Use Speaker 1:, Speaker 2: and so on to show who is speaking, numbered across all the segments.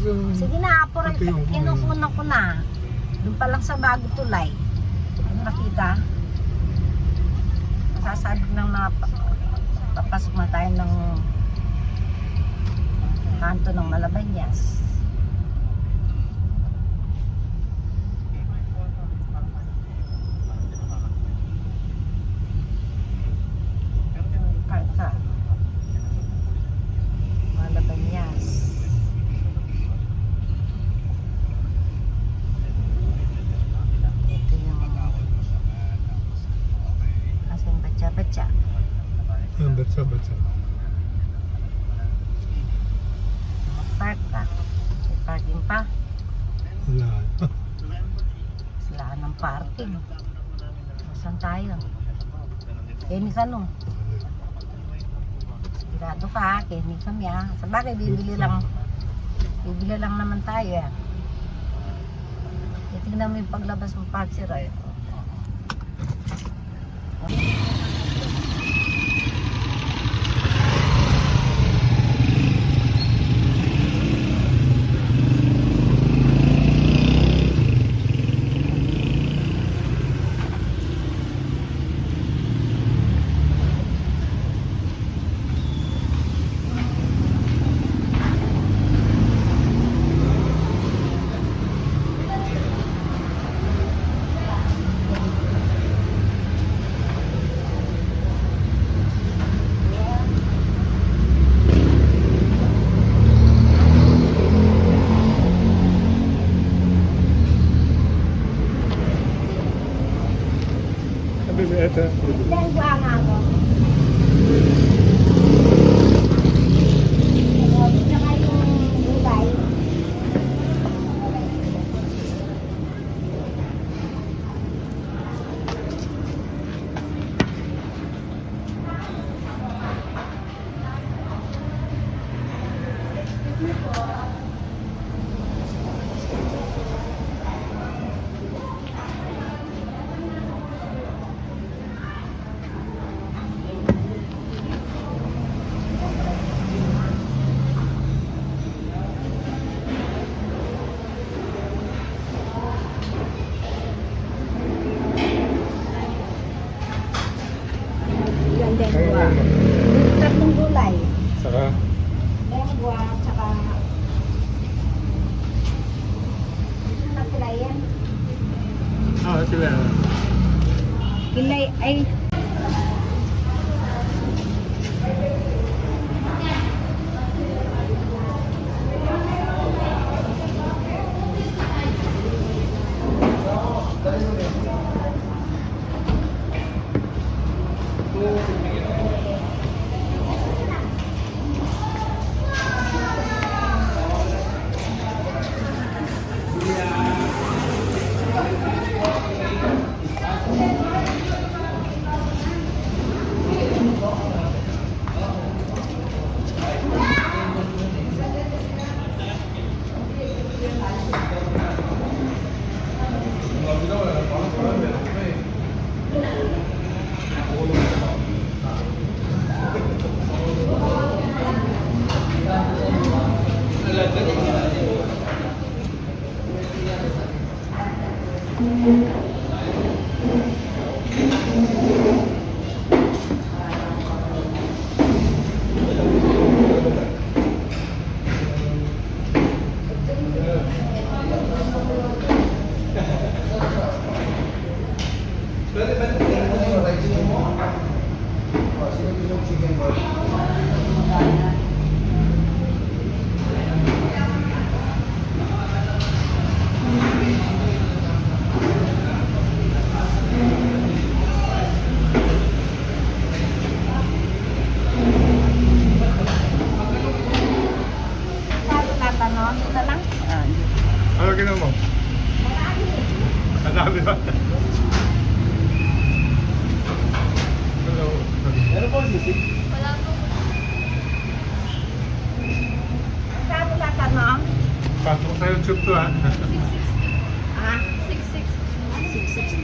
Speaker 1: Kaso,
Speaker 2: Sige na,
Speaker 1: apuran. Ito
Speaker 2: Kinukuna ko na. Doon pa lang sa bago tulay. Ano nakita? Masasabi ng mga pa- papasok na tayo ng kanto ng Malabanyas. parking. Saan tayo? Eh, kemi ka no? Sigurado ka, kemi kami ah. Sa bagay, bibili lang. Bibili lang naman tayo. Eh. Tingnan mo yung paglabas
Speaker 1: mo, Park
Speaker 2: Eh.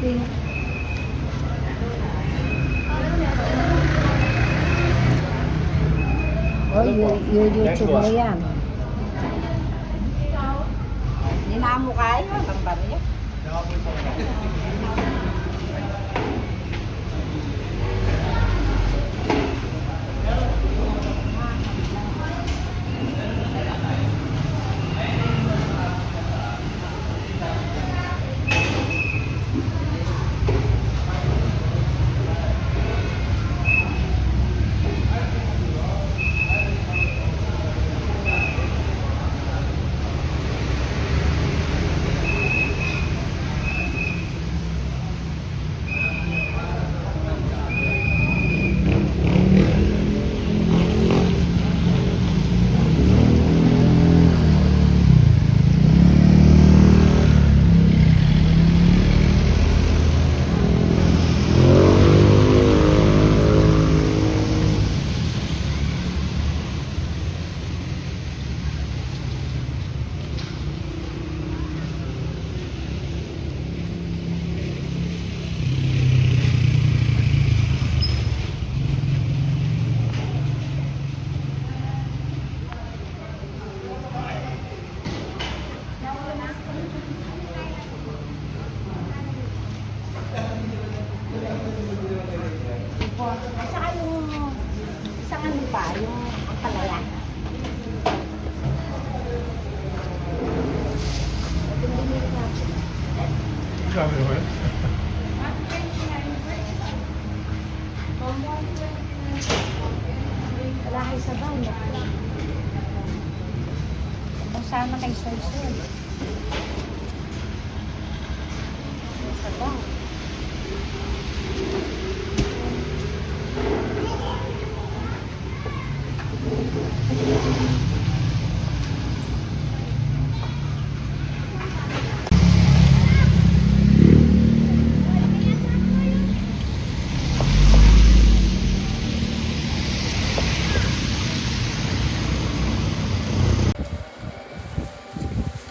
Speaker 3: 660.
Speaker 2: 660. Oh, you, you YouTube mo yan. Ninamo kayo, ang barya. At saka yung isang ano pa, yung ang palaya.
Speaker 1: Ang dami ba?
Speaker 2: Wala kayo sa baw. Kung sana kay Soy Soy. Sa baw.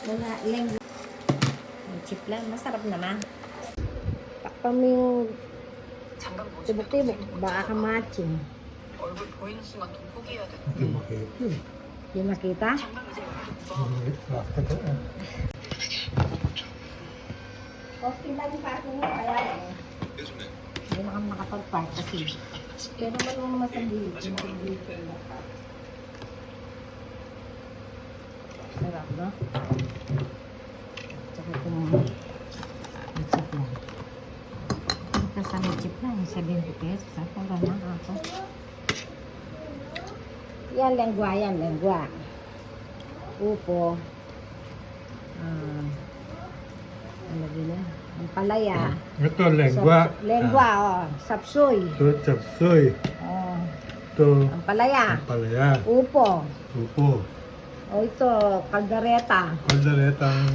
Speaker 2: Wala, lenggo. May chip lang, masarap naman. Takpan mo yung tibok-tibok, baka ka matching.
Speaker 4: 얼굴 보이는 순간 좀 포기해야 돼.
Speaker 1: Hindi makita.
Speaker 2: Yung nakita?
Speaker 1: Bakit ito eh?
Speaker 2: Okay lang yung parking mo, kaya eh. Hindi na kami nakapag-park kasi. Pero naman yung masagili. Yung masagili ko yung park. Sarap, no? Yan, lengwa yan, lengwa. Upo. Ah, ano gina? Ang palaya.
Speaker 1: Ito, lengwa.
Speaker 2: Sap- lengwa, oh. Sapsoy.
Speaker 1: Ito, chapsoy.
Speaker 2: Oh.
Speaker 1: Ito,
Speaker 2: Ang palaya.
Speaker 1: palaya.
Speaker 2: Upo.
Speaker 1: Upo.
Speaker 2: O ito, kaldereta.
Speaker 1: Kalderetang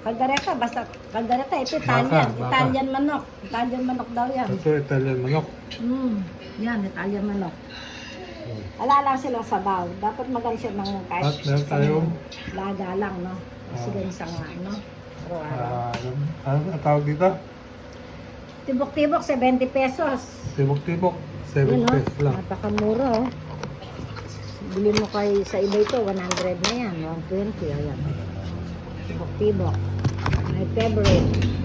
Speaker 2: Kaldereta, basta kaldereta. Ito Italian.
Speaker 1: Baka, baka.
Speaker 2: Italian manok. Italian manok daw yan.
Speaker 1: ito, Italian manok.
Speaker 2: Mm. Yan, Italian manok. Wala lang silang sabaw. Dapat magan siya ng kahit
Speaker 1: At meron tayong-
Speaker 2: laga lang, no? Kasi
Speaker 1: Ah.
Speaker 2: sa nga, no? Araw-araw.
Speaker 1: Ah, ano ang tawag dito?
Speaker 2: Tibok-tibok, 70 pesos.
Speaker 1: Tibok-tibok. 7
Speaker 2: Yun, no?
Speaker 1: pesos lang.
Speaker 2: Napakamura, oh. Bili mo kay sa iba ito, 100 na yan, 120, ayan. Tibok-tibok. My favorite.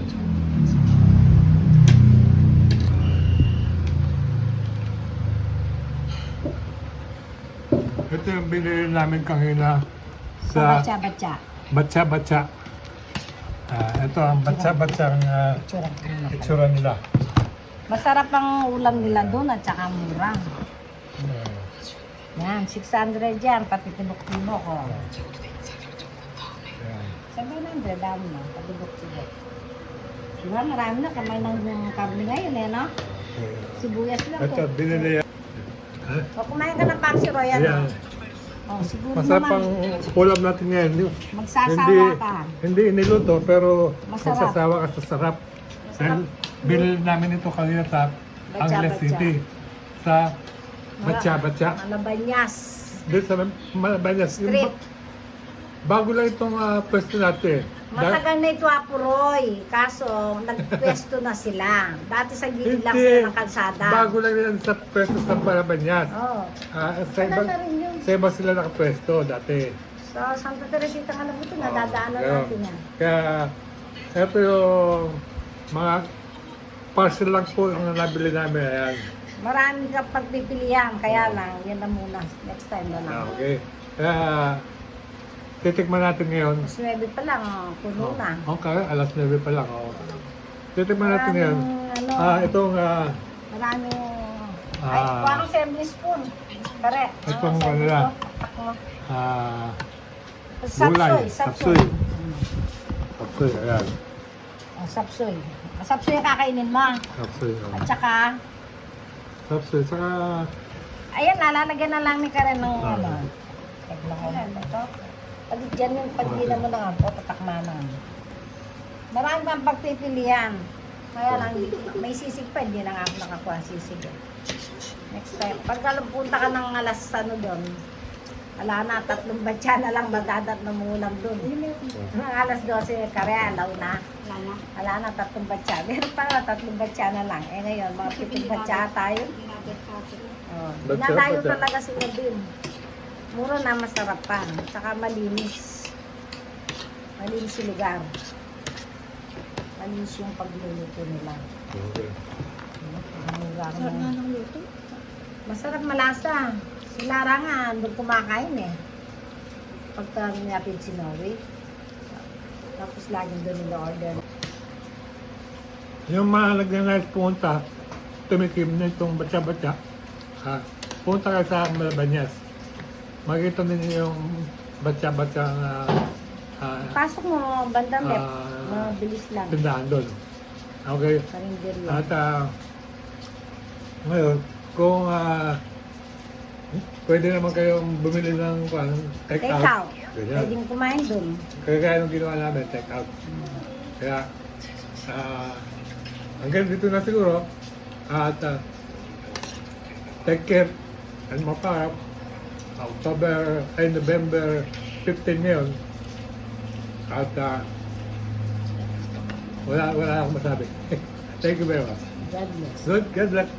Speaker 1: Ito yung binili namin kanina sa
Speaker 2: Batsa-batsa.
Speaker 1: Batsa-Batsa. Ah, ito ang Batsa-Batsa ang ah,
Speaker 2: Itsura
Speaker 1: nila.
Speaker 2: Masarap ang ulam nila doon at saka mura. Yan, 600 yan, pati tibok-tibok, oh.
Speaker 1: Ayan.
Speaker 2: 700 dami na, patibok-tibok. Diba, marami na kamay ng ng karne ngayon, eh, no? Sibuyas lang
Speaker 1: Ito,
Speaker 2: to.
Speaker 1: binili yan. Ha?
Speaker 2: O, kumain ka ng Paxi Royal,
Speaker 1: Ayan.
Speaker 2: no? Oh, siguro
Speaker 1: Masarap
Speaker 2: naman,
Speaker 1: ang ulam natin ngayon. Hindi,
Speaker 2: magsasawa ka.
Speaker 1: hindi iniluto, pero
Speaker 2: Masarap.
Speaker 1: magsasawa ka sa sarap. Dahil binili namin ito kanina sa Angeles
Speaker 2: Batcha.
Speaker 1: City. Sa Batcha Batcha.
Speaker 2: Malabanyas.
Speaker 1: Dito sa Malabanyas. Yung
Speaker 2: Street.
Speaker 1: ba- Bago lang itong ah, pwesto natin.
Speaker 2: Matagal na ito, Apuroy. Kaso, nagpwesto na sila. Dati sa gilid lang
Speaker 1: Hindi.
Speaker 2: sila ng kalsada.
Speaker 1: Bago lang yan sa pwesto sa Malabanyas.
Speaker 2: Oh.
Speaker 1: Ah, sa, iba,
Speaker 2: na rin yun.
Speaker 1: sa iba sila nakapwesto dati.
Speaker 2: Sa Santa Teresita nga lang ito, nadadaanan
Speaker 1: Kaya-
Speaker 2: natin yan.
Speaker 1: Kaya, ito yung mga parcel lang po yung nabili namin. Ayan.
Speaker 2: Marami ka pagpipilian, kaya lang, yan na muna. Next time na lang.
Speaker 1: Ah, okay. Kaya, titikman natin ngayon.
Speaker 2: Mas 9 pa lang, puno na.
Speaker 1: Okay, alas 9 pa lang. Oh. Titikman natin ngayon.
Speaker 2: Maraming, ano,
Speaker 1: Ah, itong, ah,
Speaker 2: maraming, ay,
Speaker 1: Ah.
Speaker 2: parang serving spoon. Pare.
Speaker 1: Itong
Speaker 2: serving
Speaker 1: ano na. ah,
Speaker 2: Sapsoy,
Speaker 1: Gulay,
Speaker 2: sapsoy.
Speaker 1: sapsoy. kapsoy, ayan.
Speaker 2: Oh, sapsoy. Sapsoy ang kakainin mo.
Speaker 1: Kapsoy, oh.
Speaker 2: At saka,
Speaker 1: Kapsoy, saka,
Speaker 2: ayan, nalalagyan na lang ni Karen ng
Speaker 1: Ah.
Speaker 2: ano. Tag lang ako ito. Pag dyan yung pagdilan mo lang ako, tatakmanan. Marami pang pagpipilian. Kaya lang, may sisig pa, hindi na nga ako nakakuha ng sisig. eh. Next time, pagka punta ka ng alas ano doon, ala na, tatlong batya na lang magdadat na mulam doon. Mga alas 12, kare, alaw na.
Speaker 3: Wala na.
Speaker 2: Na, tatlong batya. Meron pa nga, tatlong batya na lang. Eh ngayon, mga pitong batya tayo. Oh,
Speaker 1: batya.
Speaker 2: talaga sila din. Mura na masarap pa. Saka malinis. Malinis yung lugar. Malinis yung pagluluto nila.
Speaker 1: okay.
Speaker 2: Lugar
Speaker 3: Sarap
Speaker 2: na-
Speaker 3: na ng luto.
Speaker 2: Masarap malasa. Si Lara nga, doon kumakain eh. Pagka niyapid si Noe. Tapos laging doon nila order.
Speaker 1: Yung mga nagnanais pumunta, tumikim na itong batya-batya, ha, punta ka sa Malabanyas. Makita ninyo yung batya-batya na ah,
Speaker 2: Pasok mo, bandang left.
Speaker 1: Ah.
Speaker 2: Mabilis lang.
Speaker 1: tindahan doon. Okay.
Speaker 2: Karinderya.
Speaker 1: At ah, ngayon, kung ah, pwede naman kayong bumili ng kung, take,
Speaker 2: Take
Speaker 1: out.
Speaker 2: out. Pwedeng kumain doon.
Speaker 1: Kaya kaya nung ginawa namin, take out. Kaya, ah, hanggang dito na siguro. At, ah, take care. And maparap, October, ay November 15 ngayon. At, ah, wala, wala akong masabi. Thank you very much.
Speaker 2: God bless.
Speaker 1: Good, good luck.